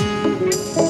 Де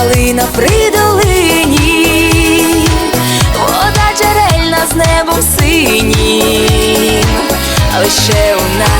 калина при долині, вода джерельна з небом синім, лише у нас